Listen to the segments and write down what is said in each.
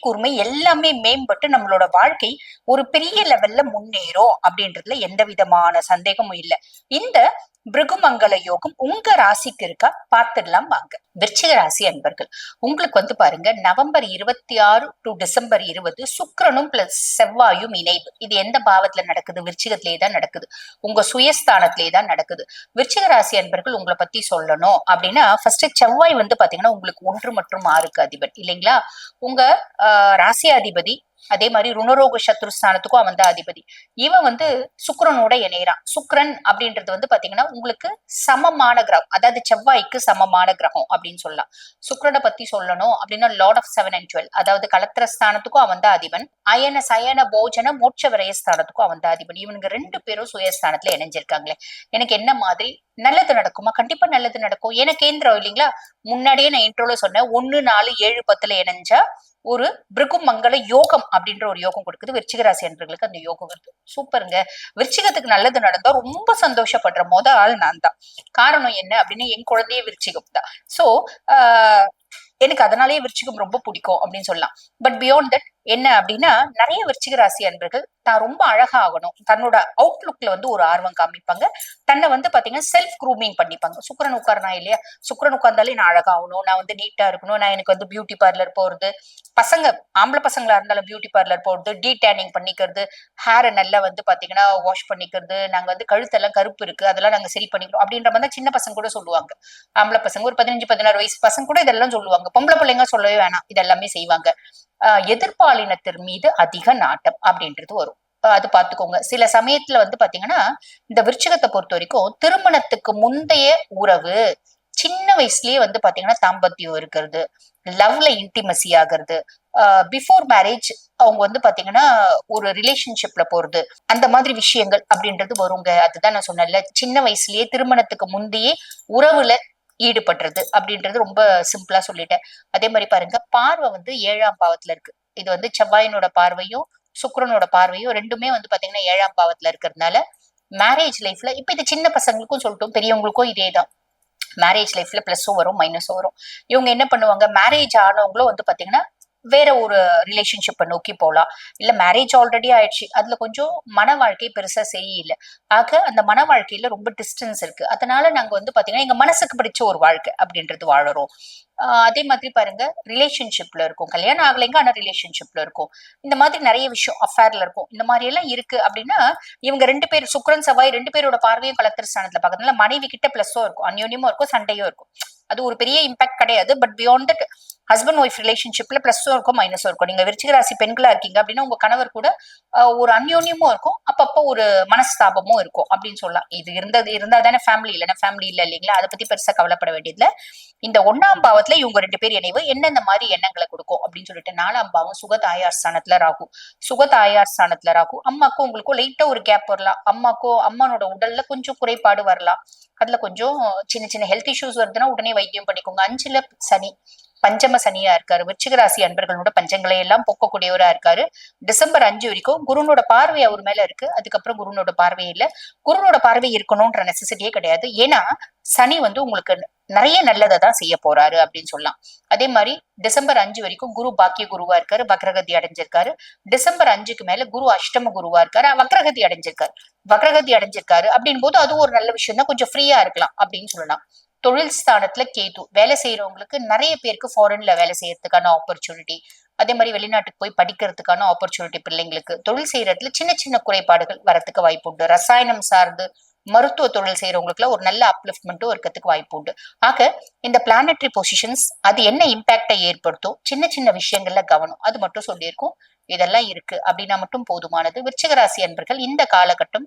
கூர்மை எல்லாமே மேம்பட்டு நம்மளோட வாழ்க்கை ஒரு பெரிய லெவல்ல முன்னேறும் அப்படின்றதுல எந்த விதமான சந்தேகமும் இல்லை. இந்த பிருகுமங்கல யோகம் உங்க ராசிக்கு இருக்கா? பார்த்துடலாம் வாங்க. விருச்சிக ராசி அன்பர்கள் உங்களுக்கு வந்து பாருங்க நவம்பர் இருபத்தி ஆறு டு டிசம்பர் இருபது சுக்கிரனும் பிளஸ் செவ்வாயும் இணைவு. இது எந்த பாவத்துல நடக்குது? விருச்சிகத்திலே தான் நடக்குது. உங்க சுயஸ்தானத்திலே தான் நடக்குது. விருச்சிக ராசி அன்பர்கள் உங்களை பத்தி சொல்லணும் அப்படின்னா ஃபர்ஸ்ட் செவ்வாய் வந்து பாத்தீங்கன்னா உங்களுக்கு ஒன்று மற்றும் ஆறுக்கு அதிபர் இல்லைங்களா? உங்க ராசியாதிபதி ராசி அதிபதி அதே மாதிரி ருணரோக சத்ருஸ்தானத்துக்கும் அவன் தான் அதிபதி. இவன் வந்து சுக்கரனோட இணையறான். சுக்கரன் அப்படின்றது வந்து பாத்தீங்கன்னா உங்களுக்கு சமமான கிரகம் அதாவது செவ்வாய்க்கு சமமான கிரகம் அப்படின்னு சொல்லலாம். சுக்கரனை பத்தி சொல்லணும் அப்படின்னா lord of seven and twelve அதாவது கலத்திர ஸ்தானத்துக்கும் அவன் தான் அதிபன். அயன சயன போஜன மோட்ச விரயஸ்தானத்துக்கும் அவன் தான் அதிபன். இவனுங்க ரெண்டு பேரும் சுயஸ்தானத்துல இணைஞ்சிருக்காங்களே. எனக்கு என்ன மாதிரி நல்லது நடக்குமா? கண்டிப்பா நல்லது நடக்கும். ஏன்னா கேந்திரம் இல்லைங்களா? முன்னாடியே நான் இன்ட்ரோல சொன்னேன் ஒன்னு நாலு ஏழு பத்துல இணைஞ்சா ஒரு பிருகுமங்கல யோகம் அப்படின்ற ஒரு யோகம் கொடுக்குது. விருச்சிக ராசி அன்பர்களுக்கு அந்த யோகம் வருது. சூப்பருங்க. விருச்சிகத்துக்கு நல்லது நடந்தா ரொம்ப சந்தோஷப்படுற மொத ஆள் நான் தான். காரணம் என்ன அப்படின்னு என் குழந்தையே விருச்சிகம் தான். சோ எனக்கு அதனாலேயே விருச்சிகம் ரொம்ப பிடிக்கும் அப்படின்னு சொல்லலாம். பட் பியாண்ட் தட் என்ன அப்படின்னா நிறைய விருச்சிக ராசி அன்பர்கள் தான் ரொம்ப அழகாகணும் தன்னோட அவுட்லுக்ல வந்து ஒரு ஆர்வம் காமிப்பாங்க. தன்னை வந்து பாத்தீங்கன்னா செல்ஃப் க்ரூமிங் பண்ணிப்பாங்க. சுக்கரன் உட்காரனா இல்லையா? சுக்கரன் உட்கார்ந்தாலே நான் அழகாகணும் நான் வந்து நீட்டா இருக்கணும். நான் எனக்கு வந்து பியூட்டி பார்லர் போறது. பசங்க ஆம்பளை பசங்களா இருந்தாலும் பியூட்டி பார்லர் போறது. டீ டேனிங் பண்ணிக்கிறது ஹேரை நல்லா வந்து பாத்தீங்கன்னா வாஷ் பண்ணிக்கிறது. நாங்க வந்து கழுத்தெல்லாம் கருப்பு இருக்கு. அதெல்லாம் நாங்க சரி பண்ணிக்கிறோம். அப்படின்ற மாதிரி தான் சின்ன பசங்க கூட சொல்லுவாங்க. ஆம்பளை பசங்க ஒரு பதினஞ்சு பதினாறு வயசு பசங்க கூட இதெல்லாம் சொல்லுவாங்க. பொம்பளை பிள்ளைங்க சொல்லவே வேணாம். இதெல்லாமே செய்வாங்க. எதிர்பாலினத்தின் மீது அதிக நாட்டம் அப்படின்றது வரும். அது பார்த்துக்கோங்க. சில சமயத்துல வந்து பாத்தீங்கன்னா இந்த விருச்சகத்தை பொறுத்த வரைக்கும் திருமணத்துக்கு முந்தைய உறவு சின்ன வயசுலயே வந்து பாத்தீங்கன்னா தாம்பத்தியம் இருக்கிறது லவ்ல இன்டிமசி ஆகிறது பிஃபோர் மேரேஜ் அவங்க வந்து பாத்தீங்கன்னா ஒரு ரிலேஷன்ஷிப்ல போறது அந்த மாதிரி விஷயங்கள் அப்படின்றது வருங்க. அதுதான் நான் சொன்னேன்ல சின்ன வயசுலயே திருமணத்துக்கு முந்தையே உறவுல ஈடுபடுறது அப்படின்றது ரொம்ப சிம்பிளா சொல்லிட்டேன். அதே மாதிரி பாருங்க பார்வை வந்து ஏழாம் பாவத்துல இருக்கு. இது வந்து செவ்வாயினோட பார்வையும் சுக்கரனோட பார்வையும் ரெண்டுமே வந்து பாத்தீங்கன்னா ஏழாம் பாவத்துல இருக்கிறதுனால மேரேஜ் லைஃப்ல இப்ப இது சின்ன பசங்களுக்கும் சொல்லட்டும் பெரியவங்களுக்கும் இதேதான். மேரேஜ் லைஃப்ல பிளஸும் வரும் மைனஸும் வரும். இவங்க என்ன பண்ணுவாங்க மேரேஜ் ஆனவங்களும் வந்து பாத்தீங்கன்னா வேற ஒரு ரிலேஷன்ஷிப்பை நோக்கி போகலாம் இல்ல மேரேஜ் ஆல்ரெடி ஆயிடுச்சு. அதுல கொஞ்சம் மன வாழ்க்கை பெருசா சரியில்லை ஆக அந்த மன வாழ்க்கையில ரொம்ப டிஸ்டன்ஸ் இருக்கு. அதனால நாங்க வந்து பாத்தீங்கன்னா எங்க மனசுக்கு பிடிச்ச ஒரு வாழ்க்கை அப்படின்றது வாழறோம். அதே மாதிரி பாருங்க ரிலேஷன்ஷிப்ல இருக்கும். கல்யாணம் ஆகலைங்க ஆனா ரிலேஷன்ஷிப்ல இருக்கும். இந்த மாதிரி நிறைய விஷயம் அஃபேர்ல இருக்கும். இந்த மாதிரி எல்லாம் இருக்கு அப்படின்னா இவங்க ரெண்டு பேர் சுக்ரன் செவ்வாய் ரெண்டு பேரோட பார்வையும் கலத்திர ஸ்தானத்துல பாக்கிறதுனால மனைவி கிட்ட பிளஸும் இருக்கும். அந்யோன்யமும் இருக்கும் சண்டையும் இருக்கும். அது ஒரு பெரிய இம்பாக்ட் கிடையாது. But beyond that husband wife ரிலேஷன்ஷிப்ல பிளஸும் இருக்கும் மைனஸும் இருக்கும். நீங்க விருச்சிக ராசி பெண்களா இருக்கீங்க அப்படின்னா உங்க கணவர் கூட ஒரு அந்யோன்யமும் இருக்கும். அப்பப்போ ஒரு மனஸ்தாபமும் இருக்கும் அப்படின்னு சொல்லலாம். இது இருந்தது இருந்தா தானே ஃபேமிலி இல்லைன்னா ஃபேமிலி இல்ல இல்லைங்களா? அதை பத்தி பெருசா கவலைப்பட வேண்டியதுல இந்த ஒன்னாம் பாவத்துல இவங்க ரெண்டு பேர் இணைவு என்னென்ன மாதிரி எண்ணங்களை கொடுக்கும் அப்படின்னு சொல்லிட்டு நாலாம் பாவம் சுகதாயார் ஸ்தானத்துல ராகு. சுகதாயார் ஸ்தானத்துல ராகு. அம்மாக்கும் உங்களுக்கும் லைட்டா ஒரு கேப் வரலாம். அம்மாக்கும் அம்மானோட உடல்ல கொஞ்சம் குறைபாடு வரலாம். அதுல கொஞ்சம் சின்ன சின்ன ஹெல்த் இஷ்யூஸ் வருதுன்னா உடனே வைத்தியம் பண்ணிக்கோங்க. அஞ்சுல சனி. பஞ்சம சனியா இருக்காரு. விருச்சிக ராசி அன்பர்களோட பஞ்சங்களை எல்லாம் போக்கக்கூடியவரா இருக்காரு. டிசம்பர் அஞ்சு வரைக்கும் குருனோட பார்வை அவர் மேல இருக்கு. அதுக்கப்புறம் குருனோட பார்வை இல்ல. குருனோட பார்வை இருக்கணும்ன்ற நெசசிட்டியே கிடையாது. ஏன்னா சனி வந்து உங்களுக்கு நிறைய நல்லதை தான் செய்ய போறாரு அப்படின்னு சொல்லலாம். அதே மாதிரி டிசம்பர் அஞ்சு வரைக்கும் குரு பாக்கிய குருவா இருக்காரு. வக்ரகதி அடைஞ்சிருக்காரு. டிசம்பர் அஞ்சுக்கு மேல குரு அஷ்டம குருவா இருக்காரு. வக்ரகதி அடைஞ்சிருக்காரு. வக்ரகதி அடைஞ்சிருக்காரு. அப்படின் போது அதுவும் ஒரு நல்ல விஷயம் தான் கொஞ்சம் ஃப்ரீயா இருக்கலாம் அப்படின்னு சொல்லலாம். தொழில் ஸ்தானத்துல கேது. வேலை செய்யறவங்களுக்கு நிறைய பேருக்கு ஃபாரின்ல வேலை செய்யறதுக்கான ஆப்பர்ச்சுனிட்டி அதே மாதிரி வெளிநாட்டுக்கு போய் படிக்கிறதுக்கான ஆப்பர்ச்சுனிட்டி பிள்ளைங்களுக்கு. தொழில் செய்யறதுல சின்ன சின்ன குறைபாடுகள் வரத்துக்கு வாய்ப்பு உண்டு. ரசாயனம் சார்ந்து மருத்துவ தொழில் செய்யறவங்களுக்குலாம் ஒரு நல்ல அப்லிஃப்ட்மெண்ட்டும் இருக்கிறதுக்கு வாய்ப்பு உண்டு. ஆக இந்த பிளானட்ரி பொசிஷன்ஸ் அது என்ன இம்பாக்டை ஏற்படுத்தும்? சின்ன சின்ன விஷயங்கள்ல கவனம். அது மட்டும் சொல்லியிருக்கோம். இதெல்லாம் இருக்கு. அப்படின்னா மட்டும் போதுமானது. விருச்சிகராசி அன்பர்கள் இந்த காலகட்டம்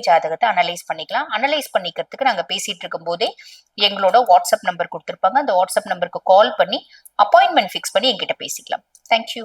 ஜாதகத்தை அனலைஸ் பண்ணிக்கலாம். அனலைஸ் பண்ணிக்கிறதுக்கு நாங்க பேசிட்டு இருக்கும் போதே எங்களோட வாட்ஸ்அப் நம்பர் கொடுத்துருப்பாங்க. அந்த வாட்ஸ்அப் நம்பருக்கு கால் பண்ணி அப்பாயின்மெண்ட் ஃபிக்ஸ் பண்ணி எங்கிட்ட பேசிக்கலாம். தேங்க்யூ